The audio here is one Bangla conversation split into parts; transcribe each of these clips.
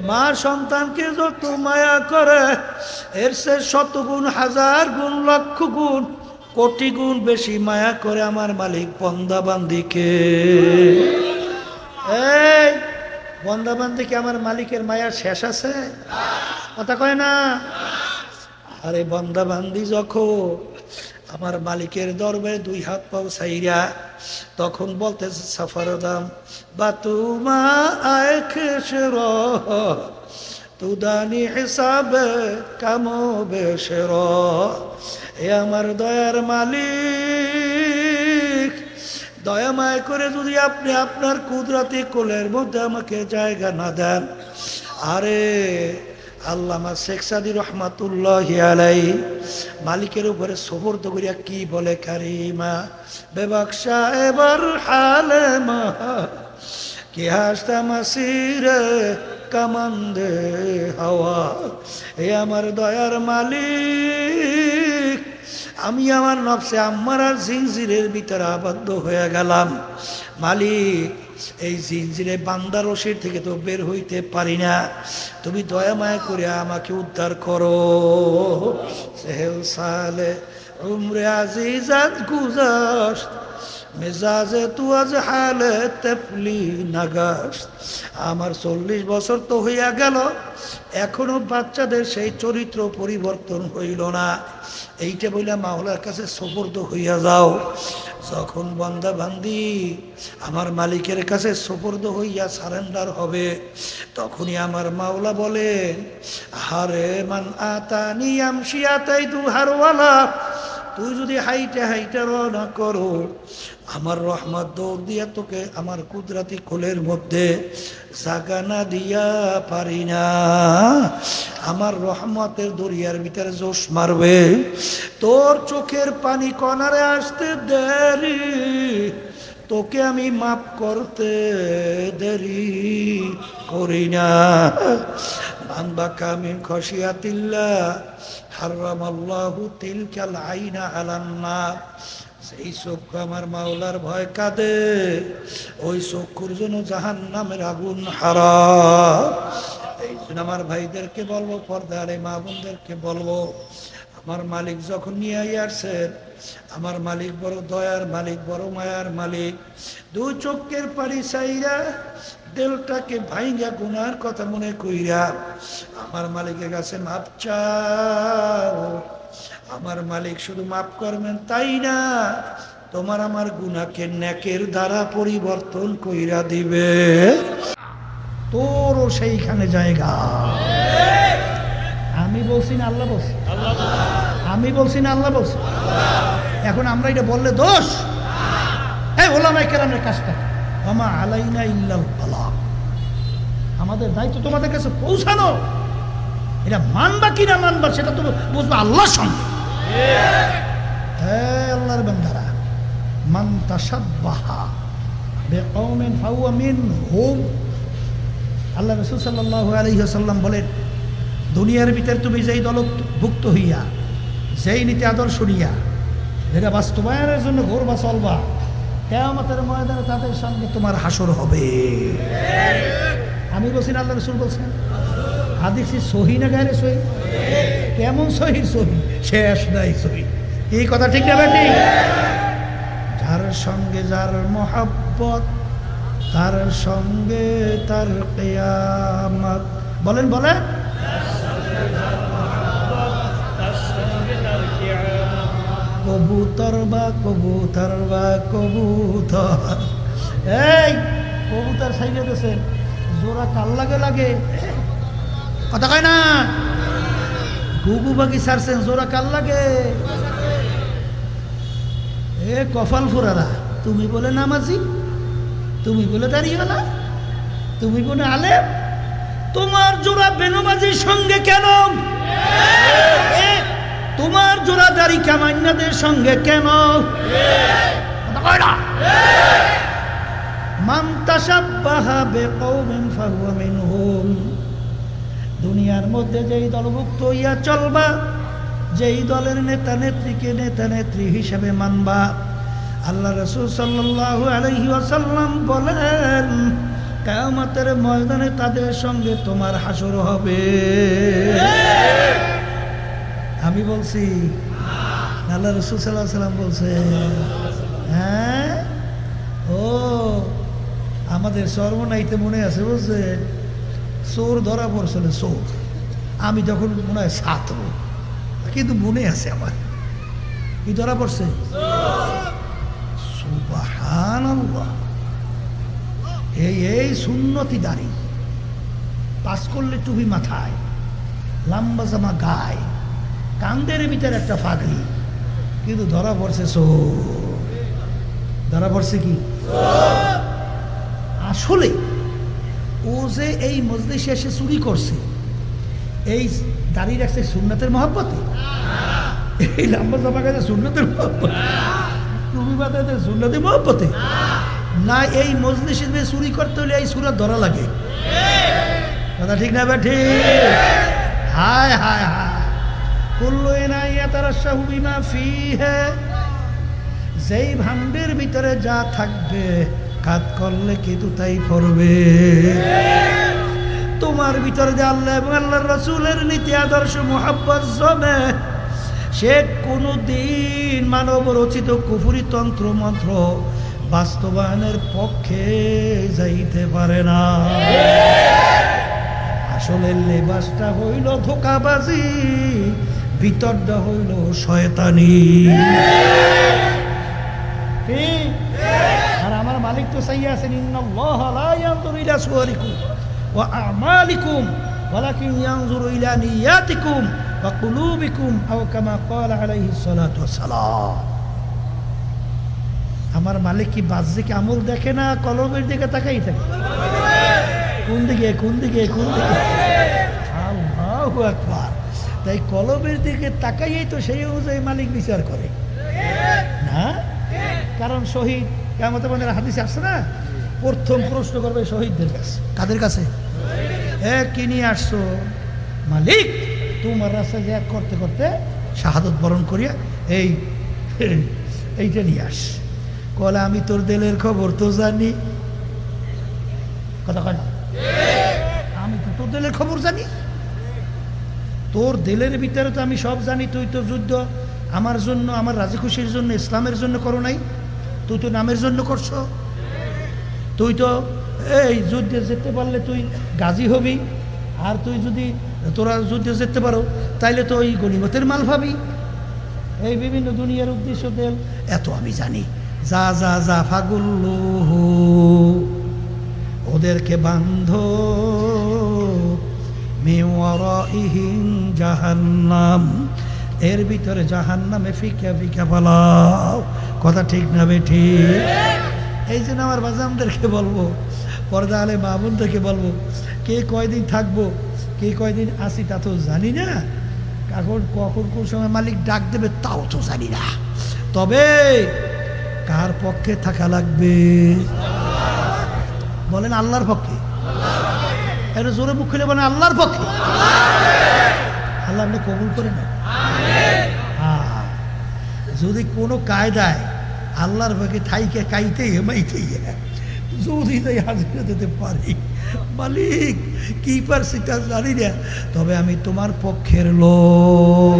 মা সন্তানকে যত মায়া করে, এর সে শত গুণ হাজার গুণ, লক্ষ গুণ, কোটি গুণ বেশি মায়া করে আমার মালিক বন্দাবান্দিকে। এই, বন্দাবান্দিকে আমার মালিকের মায়া শেষ আছে? কথা কয় না? আরে বন্দাবান্দি যখন আমার মালিকের দরবারে দুই হাত পাও সাইরা তখন বলতেছে, সাফার দাম, বা তুমা তুদানি হিসাবে কামো বেসর এ আমার দয়ার মালিক, দয়াময় করে যদি আপনি আপনার কুদরতি কোলের মধ্যে আমাকে জায়গা না দেন, আরে আল্লামা শেখ সাদি রহমাতুল্লাহ আলাই মালিকের উপরে সোপর্দ করিয়া কি বলে, কারিমা? বেবাকশা এবার হালে মা কি হাসতা মাসিরে কামান্দে হাওয়া? এ আমার দয়ার মালিক, আমি আমার নবসে আমার জিনজিরের ভিতরে আবদ্ধ হয়ে গেলাম। মালিক, এই জিনজিরে বান্দার রশির থেকে তো বের হইতে পারি না। তুমি দয়া মায়া করে আমাকে উদ্ধার করো। সালে উমরে আজিজাত গুজাস মেজাজে তু আজ হালে তেফলি নাগাস আমার চল্লিশ বছর তো হইয়া গেল, এখনও বাচ্চাদের সেই চরিত্র পরিবর্তন হইল না। এইটা বইলা মাওলার কাছে সোপর্দ হইয়া যাও। যখন বন্দা বান্দি আমার মালিকের কাছে সোপর্দ হইয়া সারেন্ডার হবে, তখনই আমার মাওলা বলেন হারে মান আতানি আমশিয়াতাই তু হারওয়ালা তুই যদি হাইটে হাইটে রওনা করো, আমার রহমত দৌড় দিয়া তোকে আমার কুদরাতি কোলের মধ্যে জাগানা দিয়া পারি না। আমার রহমতের দরিয়ার ভিতরে জোশ মারবে, তোর চোখের পানি কনারে আসতে দেরি, তোকে আমি মাফ করতে দেরি করি না। বান্দা কামিন খসিয়াতিল্লা হারাম আল্লাহ তিলকাল আইনা আলান্না সেই চক্ষু আমার মাওলার ভয় কাঁদে। ওই চক্ষুর জন্য জাহান নামের আগুন হারা এই জন্য আমার ভাইদেরকে বলব, পর্দারে মা বোনদেরকে বলব, আমার মালিক যখন নিয়ে আসছেন আমার মালিক বড় দয়ার মালিক, বড় মায়ার মালিক, দুই চোখের পাড়ি চাইরা দেলটাকে ভাইঙ্গা গুনার কথা মনে কইরা, আমার মালিকের কাছে মাপ চাও। আমার মালিক শুধু মাফ করবেন, তাই না? তোমার আমার গুনাকে নেকের দ্বারা পরিবর্তন কইরা দিবে। তোরও সেইখানে জায়গা। আমি বলছি না, আল্লাহ বলছি। আমি বলছি না, আল্লাহ বলছি। এখন আমরা এটা বললে দোষ? হ্যাঁ ওলামাই কেরামের কাজটা আমা আলাইনা ইল্লাল বালাগ আমাদের দায়িত্ব তোমাদের কাছে পৌঁছানো। এটা মানবা কি না মানবা সেটা তো বুঝব আল্লাহর সঙ্গে। হ্যাঁ আল্লাহর বান্দারা, মান তাসাব্বাহা বিকওমিন ফাহুয়া মিনহুম। আল্লাহ রাসূল সাল্লাল্লাহু আলাইহি ওয়াসাল্লাম বলেন, দুনিয়ার ভিতরে তুমি যেই দলভুক্ত হইয়া, যেই নীতি আদর্শ নিয়া যেটা বাস্তবায়নের জন্য ঘোর বা চলবা। কেয়ামতের ময়দানে তাদের সঙ্গে তোমার হাসর হবে। আমি বলছি আল্লাহ রসুল বলছেন, হাদিসি সহি না গায়ে সহি? কেমন সহি সহি? শেষ নাই সহি। এই কথা ঠিক না বেটি যার সঙ্গে যার মহাব্বত, তার সঙ্গে তার কেয়ামত। বলেন বলেন। কবুতর বা কবুতর বা কবুতর। এই, কবুতর সাইডে দেশেন জোড়া কাল লাগে লাগে। কথা কয় না? গুগু বাকি সারছেন, জোড়া কাল লাগে। এ কপাল ফুরারা, তুমি বলে নামাজি, তুমি বলে দাঁড়িয়েলা তুমি বলে আলেম। তোমার জোড়া বেনবাজির সঙ্গে কেন? তোমার জোড়া দাড়ি কামান্যাদের সঙ্গে কেন? দুনিয়ার মধ্যে যেই দলভুক্ত হইয়া চলবা, যেই দলের নেতা নেত্রীকে নেতা নেত্রী হিসেবে মানবা। আল্লাহ রসুল সাল্লাল্লাহু আলাইহি ওয়াসাল্লাম বলেন, কেয়ামতের ময়দানে তাদের সঙ্গে তোমার হাসর হবে। আমি বলছি, আল্লাহ রসুল সাল্লাহ সাল্লাম বলছে হ্যাঁ? ও, আমাদের সর্বনাইতে মনে আছে বলছে, চোর ধরা পড়ছিল চোর। আমি যখন মনে হয় ছাত্র, কিন্তু মনে আছে আমার। কি ধরা পড়ছে? এই এই সুন্নতি দাড়ি, পাস করলে টুপি মাথায়, লম্বা জামা গায়ে কান্দের ভিতরে একটা ফাগড়ি কিন্তু ধরা পড়ছে সো ধরা পড়ছে কি? আসলে ও যে এই মজলিসে এসে চুরি করছে, এই দাঁড়িয়ে রাখছে সুন্নতের মহাব্বতে? এই লম্বা জামা গায়ে সুন্নতের মহাব্বত? টুপি মাথাতে সুন্নতের মহাব্বতে? না, এই মজলিসে চুরি করতে হলে এই সুরত ধরা লাগে। কথা ঠিক না বেঠি হায় হায় হায়। কুল্লু এনাইয়া তারা শাহুবিমা ফি যেই ভান্ডের ভিতরে যা থাকবে, কাজ করলে কিন্তু তাই পড়বে তোমার ভিতরে যে আল্লাহ আল্লাহ রসুলের নীতি, আদর্শ, মোহাব্বত জমে, সে কোনো দিন মানব রচিত কুফুরি তন্ত্র মন্ত্র বাস্তবায়নের পক্ষে যাইতে পারে না। আসলে লেবাসটা হইল ধোকাবাজি ভিতরটা হইল, শয়তানি। আর আমার মালিক তো চাই আছেন ওয়া কুলুবিকুম আও কামা ক্বালা আলাইহিস সালাতু ওয়াসসালাম। আমার মালিক কি বাহ্যিক আমল দেখে না কলমের দিকে তাকাই থাকে? কোন দিকে কোন দিকে কোন দিকে? আল্লাহু আকবার। তাই কলমের দিকে তাকাইয়াই তো সেই অনুযায়ী মালিক বিচার করে। না? কারণ শহীদ, কেমন আমাদের হাদিসে আসছে না? প্রথম প্রশ্ন করবে শহীদদের কাছে। কাদের কাছে? এ, কি নিয়ে আসছো? মালিক, তোমার রাস্তায় যে করতে করতে শাহাদত বরণ করিয়া এই, এইটা নিয়ে আস। কলে, আমি তোর দেলের খবর তো জানি। কথা কয় না? আমি তো তোর দেলের খবর জানি। তোর দিলের ভিতরে তো আমি সব জানি, তুই তো যুদ্ধ। আমার জন্য, আমার রাজি খুশির জন্য, ইসলামের জন্য করো নাই। তুই তো নামের জন্য করছ। তুই তো এই যুদ্ধে যেতে পারলে তুই গাজী হবি। আর তুই যদি তোরা যুদ্ধে যেতে পারো, তাইলে তো ওই গণিমতের মাল ভাবি। এই বিভিন্ন দুনিয়ার উদ্দেশ্য দেল, এত আমি জানি। যা যা যা ফাগুল্লু ওদেরকে বান্ধ মেওয়ারাইহিম জাহান্নাম। এর ভিতরে জাহান্নামে ফিকা ফিকা পালাও কথা ঠিক না বেঠি এই জন্য আমার বাজামদেরকে বলব, পর্দা আলে মামুনদেরকে বলব, কে কয়দিন থাকব, কে কয়দিন আসি তা তো জানি না। এখন কখন কোন সময় মালিক ডাক দেবে তাও তো জানি না। তবে কার পক্ষে থাকা লাগবে? বলেন আল্লাহর পক্ষে। এটা জোরে মুখ খুলে বলেন আল্লাহর পক্ষে। আল্লাহ কবুল করে না হ্যাঁ। যদি কোনো কায়দায় আল্লাহর পক্ষে থাইকে, কাইতে, হেমাইতে, যদি তাই হাজিরা দিতে পারি, মালিক কি পারছি তা জানি না, তবে আমি তোমার পক্ষের লোক।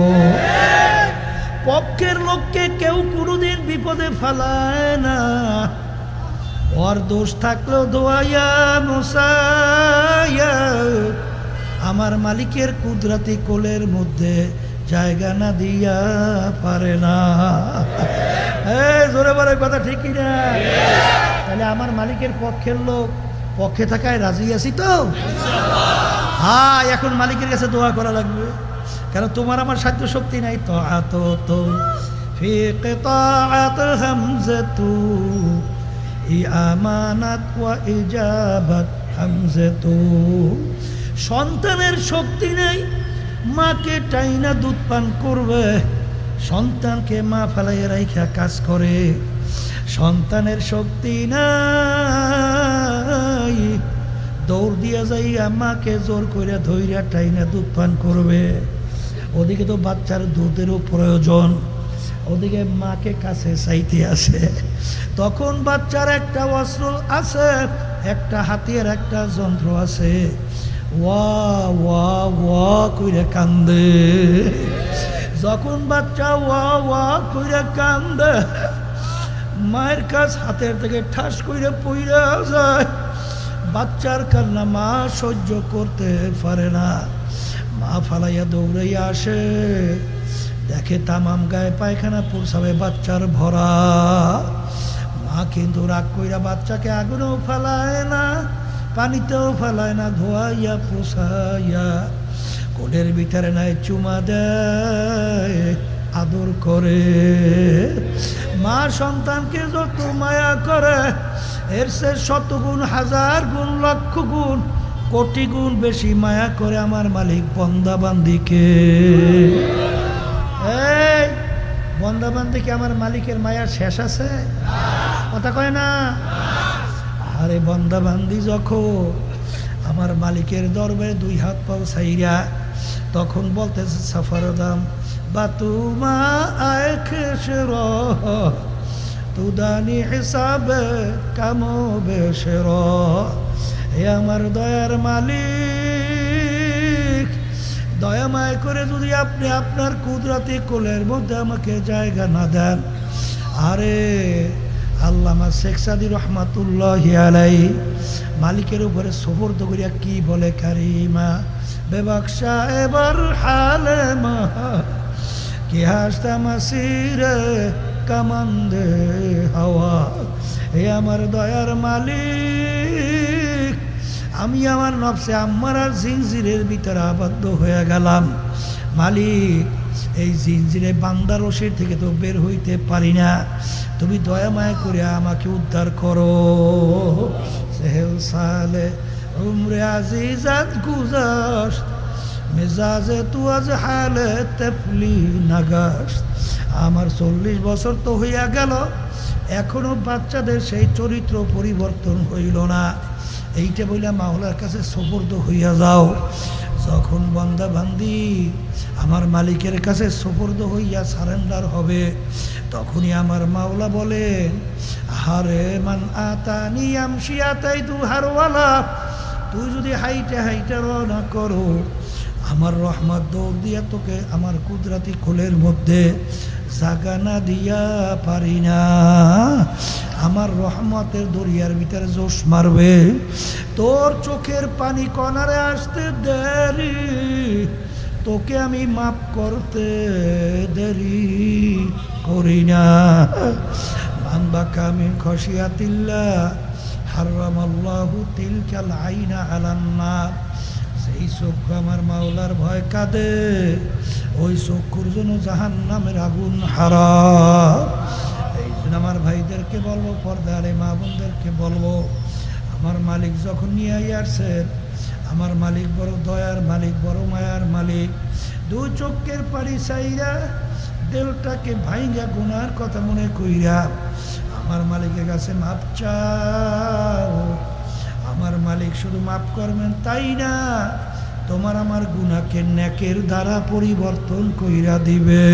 পক্ষের লোককে কেউ কোনোদিন বিপদে ফেলায় না। ওর দোষ থাকল দোয়াইয়া মশাইয়া আমার মালিকের কুদরাতি কোলের মধ্যে জায়গা না দিয়া পারে না। জোরে বলে কথা ঠিকই না তাহলে আমার মালিকের পক্ষের লোক পক্ষে থাকায় রাজি আছি তো? হ্যাঁ এখন মালিকের কাছে দোয়া করা লাগবে। কেন তোমার আমার সাধ্য শক্তি নাই? তো আত তো ফি কিতাআত হামজাতু। ই আমানাত ওয়া ইজাবাত হামজাতু। সন্তানের শক্তি নেই, মাকে টাইনা দুধ পান করবে, সন্তানকে মা ফেলাইয়া রাইখা কাজ করে। সন্তানের শক্তি নাই, দৌড় দিয়া যাইয়া মাকে জোর করে ধৈর্যা টাইনা দুধ পান করবে। ওদিকে তো বাচ্চার দুধেরও প্রয়োজন। ওদিকে মাকে কাছে চাইতে আসে। তখন বাচ্চার একটা অস্ত্র আছে, একটা হাতিয়ার একটা যন্ত্র আছে। ওয়া ওয়া ওয়া কইরে কান্দে। যখন বাচ্চা ওয়া ওয়া কইরে কান্দে, মায়ের কাছ হাতের থেকে ঠাস কইরে পইরা যায়। বাচ্চার কান্না মা সহ্য করতে পারে না। মা ফালাইয়া দৌড়াইয়া আসে। দেখে তামাম গায়ে পায়খানা পোষাবে বাচ্চার ভরা। মা কিন্তু রাগ কইরা বাচ্চাকে আগুনেও ফেলায় না, পানিতেও ফেলায় না, ধোয়াইয়া, পোষাইয়া। কোলের ভিতরে নাই চুমা দেয়, আদর করে। মা সন্তানকে যত মায়া করে, এর সে শত গুণ হাজার গুণ, লক্ষ গুণ, কোটি গুণ বেশি মায়া করে আমার মালিক বন্দাবান্দিকে। বন্দাবান্দিকে আমার মালিকের মায়া শেষ আছে? কথা কয় না? আরে বন্দাবান্দি যখন আমার মালিকের দরবারে দুই হাত পাও সাইরা তখন বলতেছে, সাফার দাম বা তুমা তুদানি হিসাবে কামো বেসর হে আমার দয়ার মালিক দয়াময় করে যদি আপনি আপনার কুদরাতি কোলের মধ্যে আমাকে জায়গা না দেন। আরে আল্লামা শেখ সাদি রহমাতুল্লাহ আলাই মালিকের উপরে সফর্দ করিয়া কি বলে কারিমা? বেবাকশা এবার হালে মা, কি হাসতা মাসিরে কামান্দে হাওয়া। হে আমার দয়ার মালিক। আমি আমার নবসে আমার আর জিনজিরের ভিতরে আবদ্ধ হয়ে গেলাম। মালিক, এই জিনজিরে বান্দার রশির থেকে তো বের হইতে পারি না। তুমি দয়া মায়া করে আমাকে উদ্ধার করো। সালে উমরে আজিজাত গুজাস মেজাজে তু আজ হালে তেফলি নাগাস আমার চল্লিশ বছর তো হইয়া গেল, এখনও বাচ্চাদের সেই চরিত্র পরিবর্তন হইল না। এইটা বইলা মাওলার কাছে সফর্দ হইয়া যাও। যখন বন্দা বান্দি আমার মালিকের কাছে সফর্দ হইয়া সারেন্ডার হবে, তখনই আমার মাওলা বলেন হারে মান আতানি আমশি আতাই তু হারওয়ালা, তুই যদি হাইটে হাইটে রওনা করো, আমার রহমত দৌড় দিয়া তোকে আমার কুদরাতি কোলের মধ্যে জাগা না দিয়া পারি না। আমার রহমতের দরিয়ার ভিতরে জোশ মারবে। তোর চোখের পানি কনারে আসতে দেরি, তোকে আমি মাফ করতে দেরি করি না। মানবা কামিন খসিয়াতিল্লা হারাম আল্লাহু তিলকাল আইনা আলান্নার সেই চক্ষু আমার মাওলার ভয় কাঁদে, ওই চক্ষুর জন্য জাহান নামের আগুন হারা আমার ভাইদেরকে বলব, পর্দারে মা বোনদেরকে বলব, আমার মালিক যখন নিয়ে আসছেন আমার মালিক বড় দয়ার মালিক, বড় মায়ার মালিক। দু চোখের পাড়ি চাইরা দেলটাকে ভাইঙ্গা গুনার কথা মনে কইরা আমার মালিকের কাছে মাপ চাও। আমার মালিক শুধু মাপ করবেন, তাই না? তোমার আমার গুনাকে ন্যাকের দ্বারা পরিবর্তন কইরা দিবে।